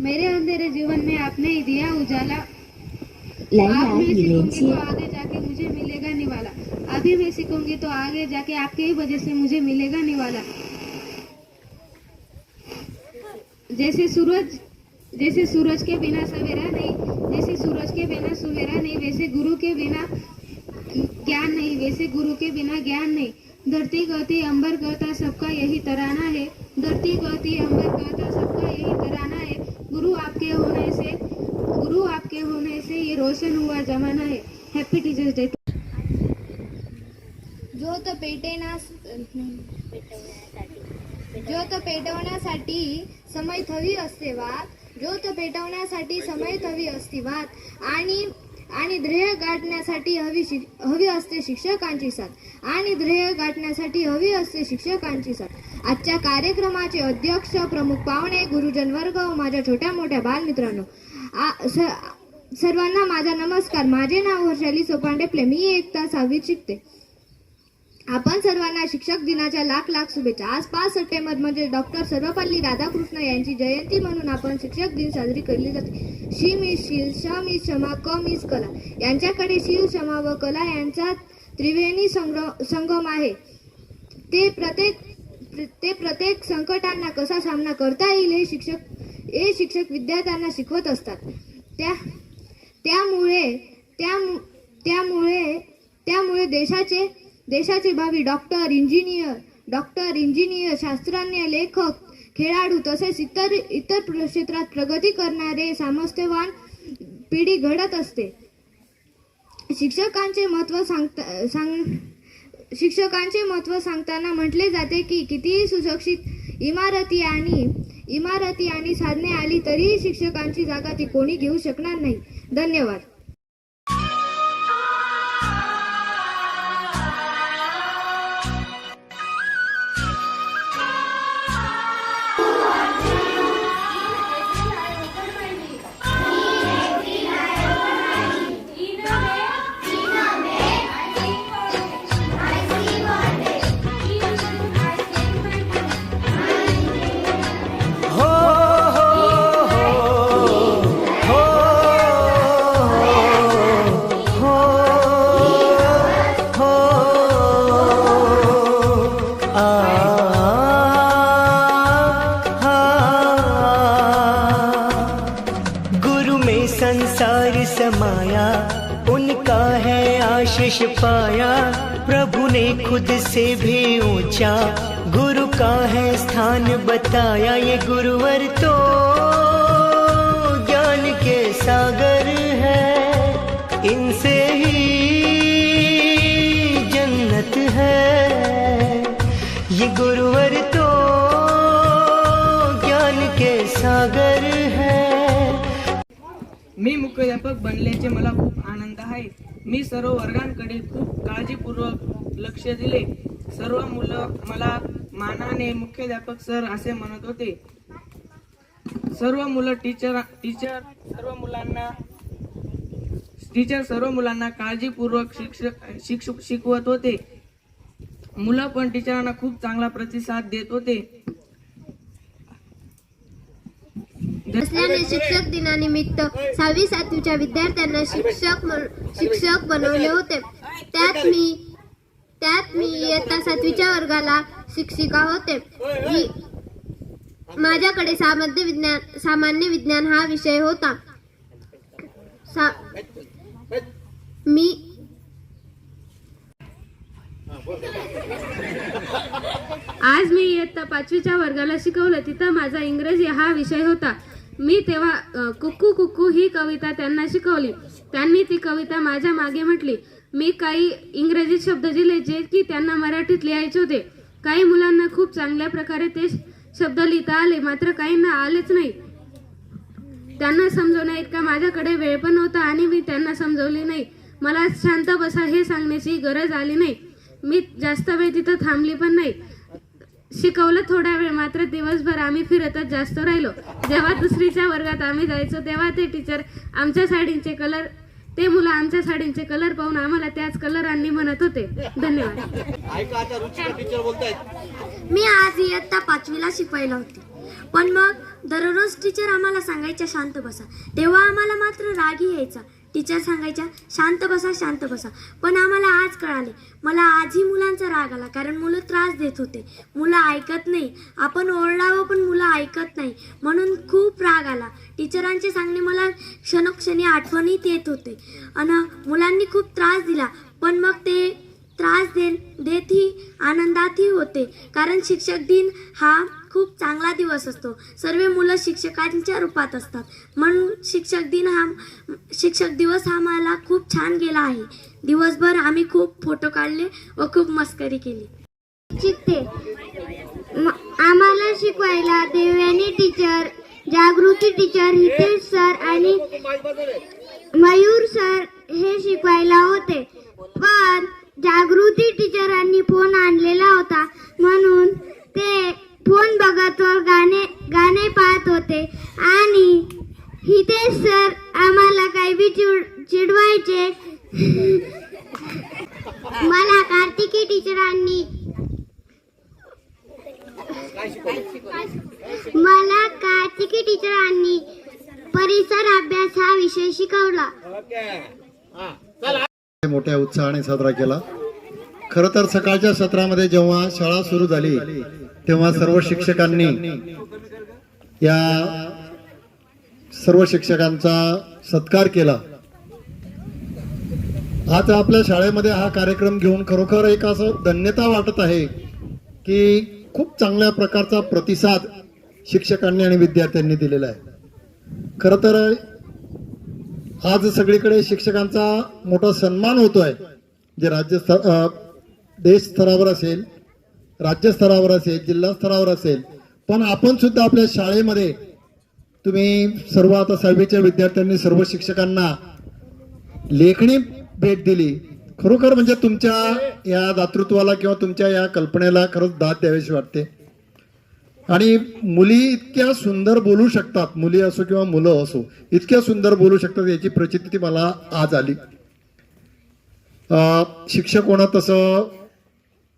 मेरे अंधेरे जीवन में आपने ही दिया उजाला। आप सीखूँगी तो आगे जाके मुझे मिलेगा निवाला। अभी मैं सीखूँगी तो आगे जाके आपके ही वजह से मुझे मिलेगा निवाला। जैसे सूरज जैसे सूरज के बिना सवेरा नहीं जैसे सूरज के बिना सवेरा नहीं वैसे गुरु के बिना ज्ञान नहीं वैसे गुरु के बिना ज्ञान नहीं। धरती गहती अंबर गहता सबका यही तराना है। धरती गहती अंबर गहता सबका यही तराना है। गुरु आपके होने से गुरु आपके होने से ये रोशन हुआ जमाना है। हैप्पी टीचर्स डे ज्योत पेटेनास ज्योत पेटवण्यासाठी समय हवी असते वात ज्योत पेटवण्यासाठी समय हवी असते वाद आणि आणि ध्येय गाठण्यासाठी हवी हवी असते शिक्षकांची साथ आणि ध्येय गाठण्यासाठी हवी असते शिक्षकांची साथ. आजच्या कार्यक्रमाचे अध्यक्ष प्रमुख पाहुणे गुरुजन वर्ग व माझ्या छोट्या मोठ्या बालमित्रांनो. आ- स- सर्वांना माझा नमस्कार. माझे नाव हर्षाली सोपांडे प्ले मी एक तास सहावीत शिकते आपण सर्वांना शिक्षक दिनाच्या लाख लाख शुभेच्छा. आज पाच सप्टेंबर म्हणजे डॉक्टर सर्वपल्ली राधाकृष्ण यांची जयंती म्हणून आपण शिक्षक दिन साजरी केली जाते. शी इज शील श इज क्षमा कम इज कला. यांच्याकडे शील क्षमा व कला यांचा त्रिवेणी संग्रम संगम आहे. ते प्रत्येक ते प्रत्येक संकटांना कसा सामना करता येईल हे शिक्षक हे शिक्षक विद्यार्थ्यांना शिकवत असतात. त्या त्यामुळे त्या त्यामुळे त्यामुळे देशाचे देशाचे भावी डॉक्टर इंजिनियर डॉक्टर इंजिनियर शास्त्रज्ञ लेखक खेळाडू तसेच इतर इतर क्षेत्रात प्रगती करणारे सामर्थ्यवान पिढी घडत असते. शिक्षकांचे महत्त्व सांगता सांग शिक्षकांचे महत्त्व सांगताना म्हटले जाते की कितीही सुशिक्षित इमारती आणि इमारती आणि साधने आली तरीही शिक्षकांची जागा ती कोणी घेऊ शकणार नाही. धन्यवाद. आशीष पाया, प्रभु ने खुद से भी ऊँचा गुरु का है स्थान बताया, ये गुरुवर तो ज्ञान के सागर है। इनसे ही जन्नत है। ये गुरुवर तो ज्ञान के सागर है। मी मुख्याध्यापक बनल्याचे मला खूप आनंद आहे. मी सर्व वर्गांकडे खूप काळजीपूर्वक लक्ष दिले. सर्व मुलं मला मानाने मुख्याध्यापक सर असे म्हणत होते. सर्व मुलं टीचर टीचर सर्व मुलांना टीचर सर्व मुलांना काळजीपूर्वक शिक्षक शिक्षक शिकवत होते. मुलं पण टीचरांना खूप चांगला प्रतिसाद देत होते. असल्याने शिक्षक दिनानिमित्त सहावी सातवीच्या विद्यार्थ्यांना शिक्षक शिक्षक बनवले होते. त्यात मी त्यात मी इयत्ता सातवीच्या वर्गाला शिक्षिका होते. मी माझ्याकडे सामान्य विज्ञान सामान्य विज्ञान हा विषय होता. सा मी आज मी इयत्ता पाचवीच्या वर्गाला शिकवलं. तिथं माझा इंग्रजी हा विषय होता. मी तेव्हा कुक्कू कुक्कू ही कविता त्यांना शिकवली. त्यांनी ती कविता माझ्या मागे म्हटली. मी काही इंग्रजी शब्द दिले जे की त्यांना मराठीत लिहायचे होते. काही मुलांना खूप चांगल्या प्रकारे ते शब्द लिहिता आले मात्र काहींना आलेच नाही. त्यांना समजवण्या इतका माझ्याकडे वेळ पण नव्हता आणि मी त्यांना समजवली नाही. मला शांत बसा हे सांगण्याची गरज आली नाही. मी जास्त वेळ तिथं थांबली पण नाही. शिकवलं थोडा वेळ मात्र दिवसभर आम्ही फिरतच जास्त राहिलो. जेव्हा दुसरीच्या वर्गात आम्ही जायचो तेव्हा ते टीचर आमच्या साडींचे कलर ते मुलं आमच्या साडींचे कलर पाहून आम्हाला त्याच कलरांनी म्हणत होते. धन्यवाद. मी आज इयत्ता पाचवीला शिकवायला होती. पण मग दररोज टीचर आम्हाला सांगायच्या शांत बसा. तेव्हा आम्हाला मात्र राग यायचा. टीचर सांगायच्या शांत बसा शांत बसा. पण आम्हाला आज कळाले मला आजही मुलांचा राग आला कारण मुलं त्रास देत होते. मुलं ऐकत नाही. आपण ओरडावं पण मुलं ऐकत नाही. म्हणून खूप राग आला. टीचरांचे सांगणे मला क्षणोक्षणी आठवणीत येत होते. आणि मुलांनी खूप त्रास दिला पण मग ते त्रास दे देतही आनंदातही होते. कारण शिक्षक दिन हा खूप चांगला दिवस असतो. सर्व मुलं शिक्षकांच्या रूपात असतात. म्हणून शिक्षक दिन हा शिक्षक दिवस हा मला खूप छान गेला आहे. दिवसभर आम्ही खूप फोटो काढले व खूप मस्करी केली. शिकते. आम्हाला शिकवायला Devyani teacher Jagruti teacher Hitesh sir आणि मयूर सर हे शिकवायला होते. पण जागृती टीचरांनी फोन आणलेला होता. म्हणून ते फोन बघत व गाणे गाणे पाहत होते आणि हितेश सर आम्हाला काही बी चिड चिडवायचे मला कार्तिकी टीचरांनी मला कार्तिकी टीचरांनी परिसर अभ्यास हा विषय शिकवला. मोठ्या उत्साहाने साजरा केला. खर तर सकाळच्या सत्रामध्ये जेव्हा शाळा सुरू झाली तेव्हा सर्व शिक्षकांनी या सर्व शिक्षकांचा सत्कार केला. आज आपल्या शाळेमध्ये हा कार्यक्रम घेऊन खरोखर एक असं धन्यता वाटत आहे की खूप चांगल्या प्रकारचा प्रतिसाद शिक्षकांनी आणि विद्यार्थ्यांनी दिलेला आहे. खर तर आज सगळीकडे शिक्षकांचा मोठा सन्मान होतोय. जे राज्य देश स्तरावर असेल राज्य स्तरावर असेल जिल्हा स्तरावर असेल पण आपण सुद्धा आपल्या शाळेमध्ये तुम्ही सर्व आता सहावीच्या विद्यार्थ्यांनी सर्व शिक्षकांना लेखणी भेट दिली. खरोखर म्हणजे तुमच्या या दातृत्वाला किंवा तुमच्या या कल्पनेला खरंच दाद द्यावीशी वाटते. आणि मुली इतक्या सुंदर बोलू शकतात. मुली असो किंवा मुलं असो इतक्या सुंदर बोलू शकतात याची प्रचिती मला आज आली. शिक्षक होणं तसं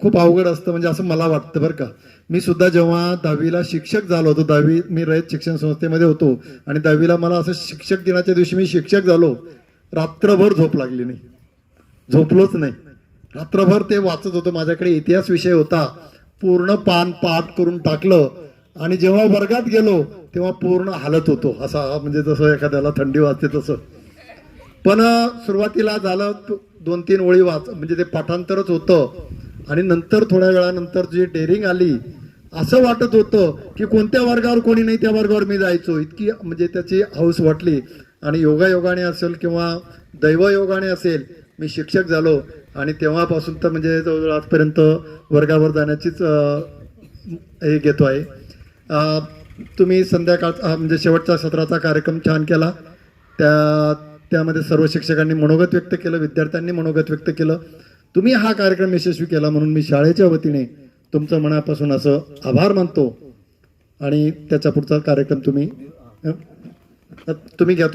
खूप अवघड असतं म्हणजे असं मला वाटतं बरं का. मी सुद्धा जेव्हा दहावीला शिक्षक झालो होतो दहावी मी रयत शिक्षण संस्थेमध्ये होतो आणि दहावीला मला असं शिक्षक दिनाच्या दिवशी मी शिक्षक झालो रात्रभर झोप लागली नाही. झोपलोच नाही. रात्रभर ते वाचत होतो. माझ्याकडे इतिहास विषय होता. पूर्ण पान पाठ करून टाकलं आणि जेव्हा वर्गात गेलो तेव्हा पूर्ण हालत होतो. असा म्हणजे जसं एखाद्याला थंडी वाजते तसं. पण सुरुवातीला झालं दोन तीन ओळी वाच म्हणजे ते पाठांतरच होतं. आणि नंतर थोड्या वेळानंतर जी डेअरिंग आली असं वाटत होतं की कोणत्या वर्गावर कोणी नाही त्या वर्गावर मी जायचो. इतकी म्हणजे त्याची हौस वाटली. आणि योगायोगाने असेल किंवा दैवयोगाने असेल मी शिक्षक झालो. आणि तेव्हापासून तर म्हणजे जवळजवळ आजपर्यंत वर्गावर जाण्याचीच हे घेतो आहे. तुम्ही संध्याकाळ म्हणजे शेवटच्या सत्राचा कार्यक्रम छान केला. त्या त्यामध्ये सर्व शिक्षकांनी मनोगत व्यक्त केलं विद्यार्थ्यांनी मनोगत व्यक्त केलं. तुम्ही हा कार्यक्रम यशस्वी केला म्हणून मी शाळेच्या वतीने तुमचं मनापासून असं आभार मानतो. आणि त्याचा पुढचा कार्यक्रम तुम्ही तुम्ही घ्या